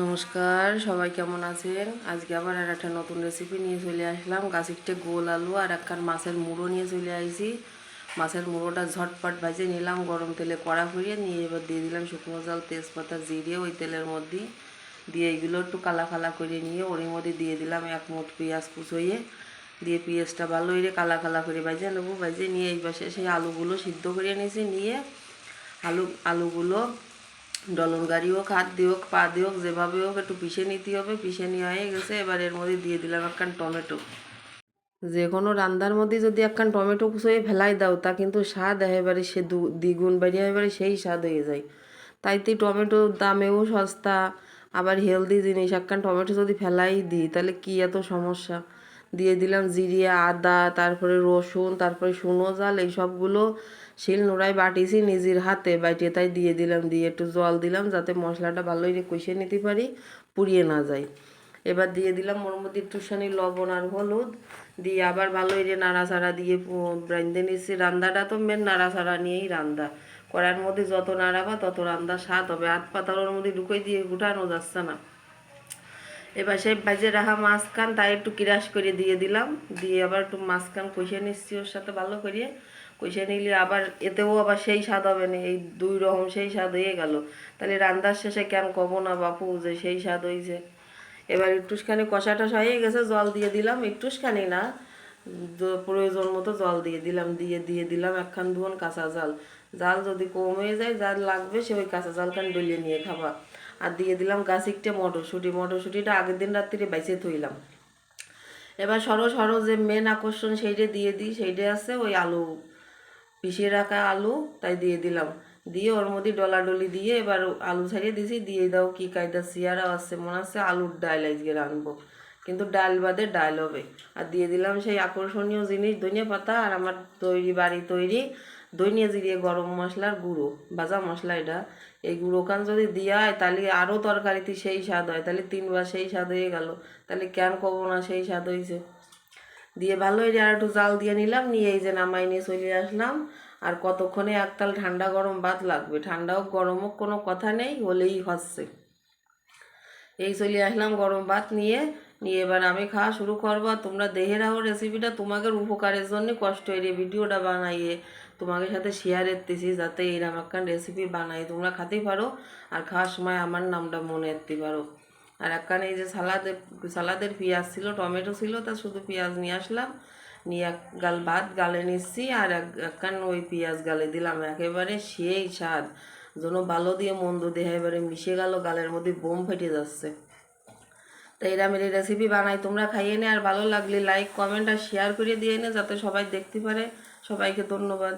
নমস্কার, সবাই কেমন আছেন? আজকে আবার আর একটা নতুন রেসিপি নিয়ে চলে আসলাম। গাছিকটে গোল আলু আর একখান মাছের মুড়ো নিয়ে চলে আইছি। মাছের মুড়োটা ঝটপট ভাজে নিলাম, গরম তেলে কড়া করিয়ে নিয়ে এবার দিয়ে দিলাম শুকনো জল, তেজপাতা, জিরে ওই তেলের মধ্যে। দিয়ে এগুলো একটু কালা কালা করে নিয়ে ওর মধ্যে দিয়ে দিলাম এক মুঠ পেঁয়াজ কুচোইয়ে দিয়ে পেঁয়াজটা ভালো করে কালা কালা করে ভাজে নেব। ভাজে নিয়ে এই পাশে সেই আলুগুলো সিদ্ধ করে নিয়েছি নিয়ে আলু, আলুগুলো ডলন গাড়ি হোক হাত দিয়ে হোক পা দিয়ে হোক যেভাবে হোক একটু পিষে নিতে হবে। পিষে নেওয়া হয়ে গেছে, এবার এর মধ্যে দিয়ে দিলাম একখান টমেটো। যে কোনো রান্নার মধ্যে যদি একখান টমেটো কুচোয়ে ফেলাই দাও, তা কিন্তু স্বাদ একেবারে সে দু দ্বিগুণ বাড়িয়ে এবারে সেই স্বাদ হয়ে যায়। তাইতে টমেটো দামেও সস্তা, আবার হেলদি জিনিস একখান টমেটো যদি ফেলাই দিই, তাহলে কি এত সমস্যা? দিয়ে দিলাম জিরিয়ে, আদা, তারপরে রসুন, তারপরে শুনো জাল, এই সবগুলো শিল নোড়ায় বাটিছি নিজের হাতে বাইটে তাই দিয়ে দিলাম, দিয়ে একটু জল দিলাম যাতে মশলাটা ভালো করে কষিয়ে নিতে পারি, পুড়িয়ে না যায়। এবার দিয়ে দিলাম ওর মধ্যে একটুখানি লবণ আর হলুদ, দিয়ে আবার ভালো করে নাড়াচাড়া দিয়ে রান্ধতে নিচ্ছি রান্দাটা তো মেন নাড়াচাড়া নিয়েই রান্দা। কড়ার মধ্যে যত নাড়াবা তত রান্দা স্বাদ হবে। হাত পাতার মধ্যে ঢুকে দিয়ে গুটানো যাচ্ছে না। এবার সেই বাজে রাখা মাছখান তাই একটু কিরাস করে দিয়ে দিলাম। দিয়ে আবার একটু মাছখান কষিয়ে নিচ্ছি ওর সাথে ভালো করিয়ে কষিয়ে নিলে আবার এতেও আবার সেই স্বাদ হবে না, এই দুই রকম সেই স্বাদ হয়ে গেল। তাহলে রান্নার শেষে কেন কব না বাপু, যে সেই স্বাদ হয়েছে এবার একটুখানি কষা টষা হয়ে গেছে, জল দিয়ে দিলাম। একটুখানি না প্রয়োজন মতো জল দিয়ে দিলাম, দিয়ে দিয়ে দিলাম একখান ধুন কাঁচা জাল। জাল যদি কম হয়ে যায় জাল লাগবে সে ওই কাঁচা জালখান ডলিয়ে নিয়ে খাবা। আর দিয়ে দিলাম গাছিকটে মটরশুঁটি। মটরশুঁটিটা আগের দিন রাত্রিরে বাইসে থইলাম এবার সরো সরো যে মেন আকর্ষণ সেইটা দিয়ে দিই, সেইটা আছে ওই আলু পিষিয়ে রাখা আলু, তাই দিয়ে দিলাম। দিয়ে ওর মধ্যে ডলাডলি দিয়ে এবার আলু ছাড়িয়ে দিছি, দিয়ে দাও কি কায়দা সিয়ারা আছে, মনে আছে আলুর ডাল আজকে রানবো কিন্তু ডাল বাদে ডাল হবে। আর দিয়ে দিলাম সেই আকর্ষণীয় জিনিস, ধনিয়া পাতা আর আমার তৈরি বাড়ি তৈরি ধনিয়া জিরিয়ে গরম মশলার গুঁড়ো ভাজা মশলা এটা। এই গুঁড়ো কান যদি দেওয়া হয় তাহলে আরও তরকারিতে সেই স্বাদ হয়। তাহলে তিনবার সেই স্বাদ হয়ে গেল। তাহলে কেন কব না সেই স্বাদ হয়েছে দিয়ে ভালো হয়ে আর একটু জাল দিয়ে নিলাম, নিয়ে এই যে নামাই নিয়ে চলে আসলাম। আর কতক্ষণে একতাল ঠান্ডা গরম ভাত লাগবে? ঠান্ডা হোক গরম হোক, কোনো কথা নেই, হলেই হচ্ছে। এই চলে আসলাম গরম ভাত নিয়ে। নিয়ে এবার আমি খাওয়া শুরু করব। তোমরা দেখে রাখো রেসিপিটা তোমাদের উপকারের জন্য কষ্ট এর ভিডিওটা বানাইয়ে তোমাদের সাথে শেয়ার করতেছি যাতে এইরকম একখান রেসিপি বানাই তোমরা খেতেই পারো আর খাওয়ার সময় আমার নামটা মনে রাখতে পারো। আর একখান এই যে সালাদের সালাদের পেঁয়াজ ছিল, টমেটো ছিল, তা শুধু পেঁয়াজ নিয়ে আসলাম। নিয়ে এক গাল ভাত গালে নিচ্ছি আর এক, একখান ওই পেঁয়াজ গালে দিলাম। একেবারে সেই স্বাদ, যেন ভালো দিয়ে মন্দ দিয়ে এবারে মিশে গেল, গালের মধ্যে বোম ফেটে যাচ্ছে। তো এরম এই রেসিপি বানাই তোমরা খাইয়ে নে। আর ভালো লাগলে লাইক কমেন্ট আর শেয়ার করে দিয়ে নে, যাতে সবাই দেখতে পারে। সবাইকে ধন্যবাদ।